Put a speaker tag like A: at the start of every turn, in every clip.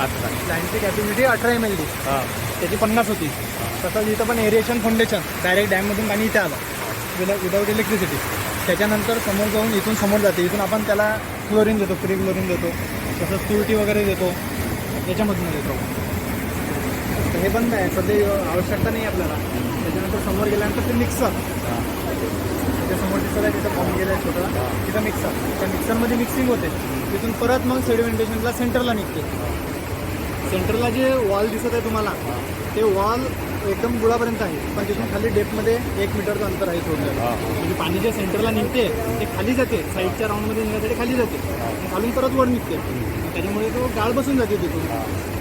A: अच्छा
B: प्लॅनची कॅपॅसिटी अठरा एम एल डी
A: हां
B: त्याची पन्नास होती. तसंच इथं पण एरिएशन फाउंडेशन डायरेक्ट डॅममधून पाणी इथे आलं. विदा विदाऊट इलेक्ट्रिसिटी त्याच्यानंतर समोर जाऊन इथून समोर जाते. इथून आपण त्याला क्लोरीन देतो फ्री क्लोरीन देतो. तसंच तुरटी वगैरे देतो. याच्यामधून देतो. हे पण नाही सध्या आवश्यकता नाही आपल्याला. त्याच्यानंतर समोर गेल्यानंतर ते मिक्सर त्याच्यासमोर दिसत आहे तिथं पॉईंट गेलं आहे छोटा तिथं मिक्सर त्या मिक्सरमध्ये मिक्सिंग होते. तिथून परत मग सेडिमेंटेशनला सेंटरला निघते. सेंटरला जे वॉल दिसत आहे तुम्हाला ते वॉल एकदम बुडापर्यंत आहे. पण तिथून खाली डेपमध्ये एक मीटरचं अंतर आहे
A: हां.
B: म्हणजे पाणी जे सेंटरला निघते ते खाली जाते. साईडच्या राऊंडमध्ये निघण्यासाठी खाली जाते. आणि खालून परत वर निघते. त्याच्यामुळे तो गाळ बसून जाते तिथून.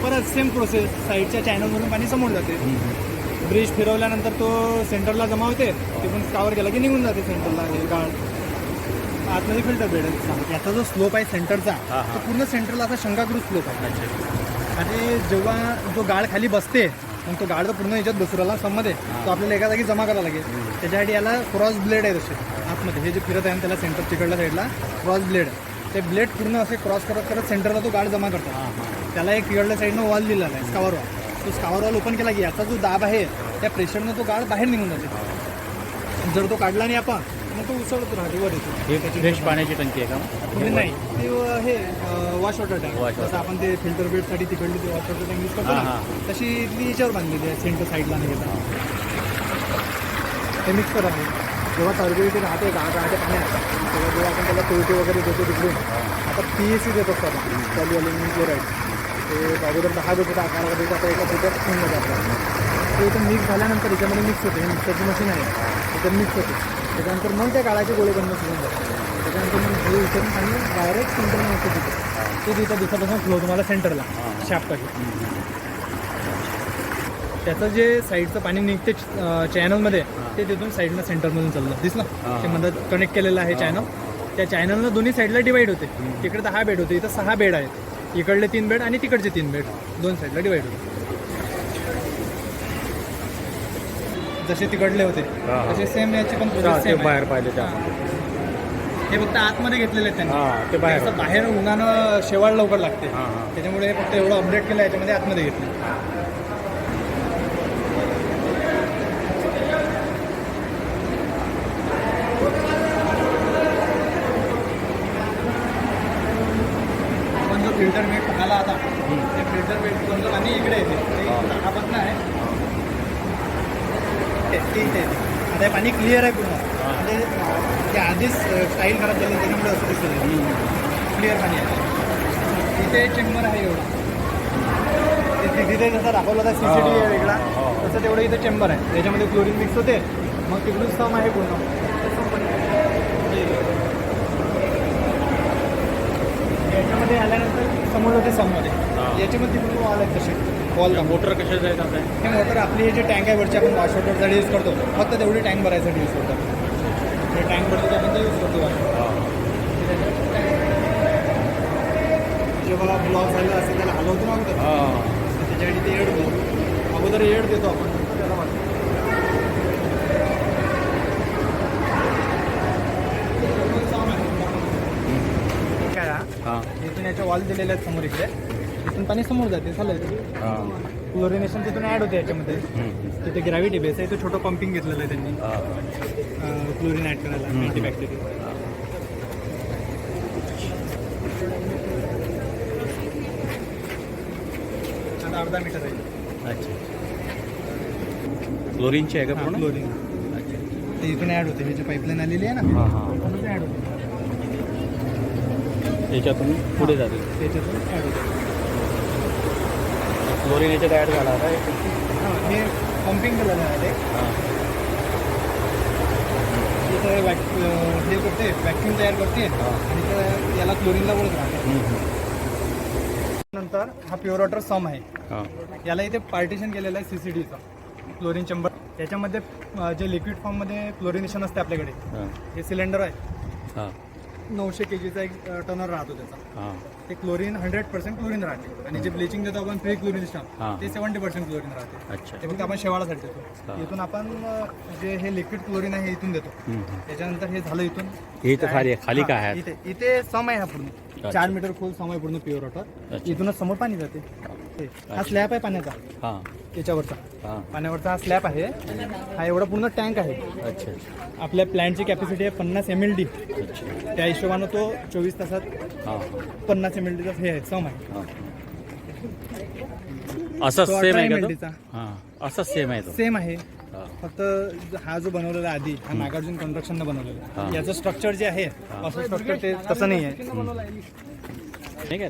B: परत सेम प्रोसेस साईडच्या चॅनलमधून पाणी समोर जाते. ब्रिज फिरवल्यानंतर तो सेंटरला जमा होते. तिथून कावर गेला की निघून जाते सेंटरला हे गाळ. आतमध्ये फिल्टर बेड याचा जो स्लोप आहे सेंटरचा. तो पूर्ण सेंटरला असा शंकाकृत स्लोप आहे. आणि जेव्हा जो गाळ खाली बसते मग तो गाळ जर पूर्ण याच्यात बसू राहिला सममध्ये तो आपल्याला एका जागी जमा करावा लागेल. त्याच्यासाठी याला क्रॉस ब्लेड आहे तसे आतमध्ये. हे जे फिरत आहे ना त्याला सेंटर तिकडल्या साईडला क्रॉस ब्लेड आहे ते ब्लेड पूर्ण असे क्रॉस करत करत सेंटरला तो गाळ जमा करतात
A: हां
B: त्याला एक तिकडल्या साईडनं वॉल दिलेला आहे स्कावर वॉल तो स्कावर वॉल ओपन केला की याचा जो दाब आहे त्या प्रेशरनं तो गाळ बाहेर निघून जाते. जर तो काढला नाही आपण मग तो उसळत राहते वर येतो.
A: हे फ्रेश पाण्याची टंकी आहे का?
B: नाही. ते अं, हे wash water tank
A: Wash water.
B: जसं आपण ते फिल्टर बेडसाठी तिकडली ते वॉश वॉटर टँक यूज करतो
A: हां,
B: ना
A: हां.
B: तशी इथली याच्यावर बांधलेली आहे सेंटर साईडला नाही घेता हे मिक्सर आहे. जेव्हा टर्बिलिटी राहते गाळ राहते पाण्यात तेव्हा जेव्हा आपण त्याला कोयटी वगैरे देतो तिकडून आता पी ए सी देत असतो आपण पॉली अल्युमिनियम क्लोराईड ते अगोदर दहा होता अकरा देत आता एका होऊन जातं आपल्याला ते इथं मिक्स झाल्यानंतर याच्यामध्ये मिक्स होते. हे मिक्सरची मशीन आहे. त्याच्यात मिक्स होते. त्याच्यानंतर मग त्या काळाचे गोळे बनणं सुरू जातात त्याच्यानंतर मग हे उचलून पाणी डायरेक्ट सेंटरला नसतं तिथे. ते तिथं दिवसापासून फ्लो तुम्हाला सेंटरला शाफ्टाची त्याचं जे साईडचं पाणी निघते चॅनलमध्ये ते तिथून साईडनं सेंटरमधून चाललं. दिसलं. ते मध्ये कनेक्ट केलेलं आहे चॅनल त्या चॅनलनं दोन्ही साईडला डिवाईड होते. तिकडे दहा बेड होते इथं सहा बेड आहेत. इकडले तीन बेड आणि तिकडचे तीन बेड दोन साईडला डिवाईड होते जसे तिकडले होते. तसे सेम याचे पण आहे.
A: बाहेर पाहिले.
B: हां. फक्त आतमध्ये घेतलेले आहेत त्यांनी
A: ते बाहेर
B: बाहेर उन्हानं शेवाळ लवकर लागते. त्याच्यामुळे हे फक्त एवढं अपडेट केलं याच्यामध्ये आतमध्ये घेतलं फिल्टर बेड पाहिला आता. ते फिल्टर बेड तुमचं पाणी इकडे येते. ते. दहापासून आहे. इथे. आता पाणी क्लिअर आहे पूर्ण. म्हणजे ते आधीच स्टाईल खराब झाली त्याच्यामुळे असं दिसतं क्लिअर पाणी आहे. इथे चेंबर आहे एवढा. ते तिथे जसा दाखवला होता सी सी टी आहे वेगळा. तसं तेवढं इथे चेंबर आहे. त्याच्यामध्ये क्लोरीन मिक्स होते. मग तिकडून सम आहे पूर्ण. याच्यामध्ये आल्यानंतर समोर होते
A: हां.
B: याच्यामध्ये तिकडून वॉल आहेत तसे. वॉल
A: मोटर आहे आता
B: हे मोटर आपली? हे जे टँक आहे वरची आपण वॉश वॉटरसाठी यूज करतो. फक्त तेवढी टँक भरायसाठी यूज करतो हे टँक भरतो आपण. ते यूज करतो. जेव्हा ब्लॉक झालं असेल त्याला हलवतो ना अगोदर त्याच्यासाठी ते एड देतो अगोदर एड देतो आपण. त्याला वाटतो काय हा?
A: हां
B: इथून याच्या वॉल दिलेले आहेत समोर इकडे. इथून पाणी समोर जाते चालेल
A: हां.
B: क्लोरिनेशन तिथून ॲड होते याच्यामध्ये. तिथे ग्रॅव्हिटी बेस आहे तो छोटं पंपिंग घेतलेलं आहे त्यांनी.
A: हां.
B: क्लोरीन ॲड करायला आता अर्धा मीटर आहे.
A: अच्छा. क्लोरीनची आहे का पूर्ण?
B: क्लोरीन ते इथून ॲड होते हे जे पाईपलाईन आलेली आहे ना
A: हां हां.
B: ॲड होते.
A: याच्यातून पुढे जाते
B: त्याच्यातून ॲड होते
A: क्लोरीन याच्यात ॲड झाला का
B: हां पंपिंग केलेलं आहे ते.
A: हां.
B: इथं वॅक हे करते वॅक्युम तयार करते. आणि याला क्लोरीनला बोलत राहते. नंतर हा प्युअर वॉटर सम आहे.
A: हां.
B: याला इथे पार्टिशन केलेलं आहे सी सी डीचं क्लोरीन चंबर त्याच्यामध्ये जे लिक्विड फॉर्ममध्ये क्लोरिनेशन असते आपल्याकडे
A: हां.
B: हे सिलेंडर आहे.
A: हां.
B: नऊशे के जीचा एक टर्नर राहतो त्याचा.
A: हां.
B: ते क्लोरीन हंड्रेड पर्सेंट क्लोरीन राहते. आणि जे ब्लिचिंग देतो आपण फ्री
A: हां.
B: क्लोरिनेशन ते सेवन्टी पर्सेंट क्लोरीन राहते. ते फक्त आपण शेवाळासाठी. देतो. इथून आपण जे हे लिक्विड क्लोरीन आहे इथून देतो. त्याच्यानंतर हे झालं इथून.
A: हे इथं खाली काय
B: इथे इथे सम आहे हा पूर्ण. चार मीटर खोल सम आहे पूर्ण प्युअर वॉटर. इथूनच समोर पाणी जाते. हे. हा स्लॅब आहे पाण्याचा.
A: हां.
B: याच्यावरचा
A: हां.
B: पाण्यावरचा हा स्लॅब आहे. हा एवढा पूर्ण टँक आहे.
A: अच्छा
B: आपल्या प्लॅनची कॅपॅसिटी आहे पन्नास एम एल डी त्या हिशोबानं तो चोवीस तासात
A: हां.
B: पन्नास एम एल डीचा हे आहे सम आहे.
A: हां. असं सेम
B: 18
A: आहे का. हां. असंच सेम आहे
B: सेम आहे. फक्त हा जो बनवलेला आधी हा नागार्जुन कन्स्ट्रक्शननं बनवलेला. याचं स्ट्रक्चर जे आहे असं स्ट्रक्चर ते तसं नाही आहे.
A: ठीक आहे.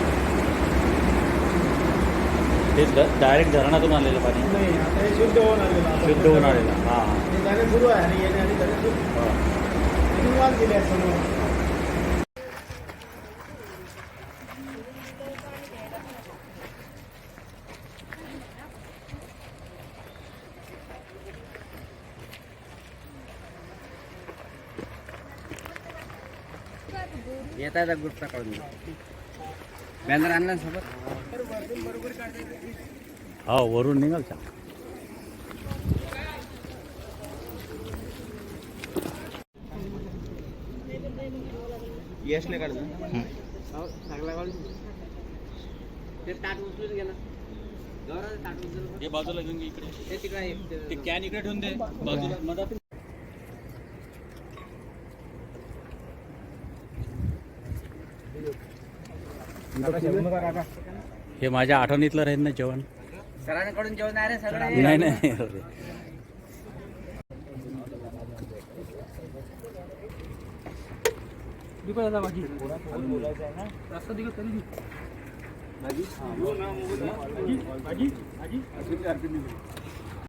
A: हे डायरेक्ट धरणातून आलेलं पाणी.
B: नाही आता हे शुद्ध होऊन आलेलं आहे.
A: शुद्ध होऊन आलेलं हां हां.
B: हे सुरू आहे आणि येणे आणि सुरू.
A: हां.
B: वाद समोर.
C: येत काढून बॅनर आणला ना सोबत?
A: हो वरून निघाल का
C: यशने काढलं. चांगला काढून ते ताट उचलून गेला. गौरव ताट उचलून.
A: हे बाजूला घेऊन इकडे.
C: ते तिकडे आहे, ते-
A: ते कॅन इकडे ठेवून दे. बाजूला. मधात हे माझ्या आठवणीतलं राहील ना जेवण?
C: सरांकडून कडून जेवण
A: नाही नाही.
B: भाजी?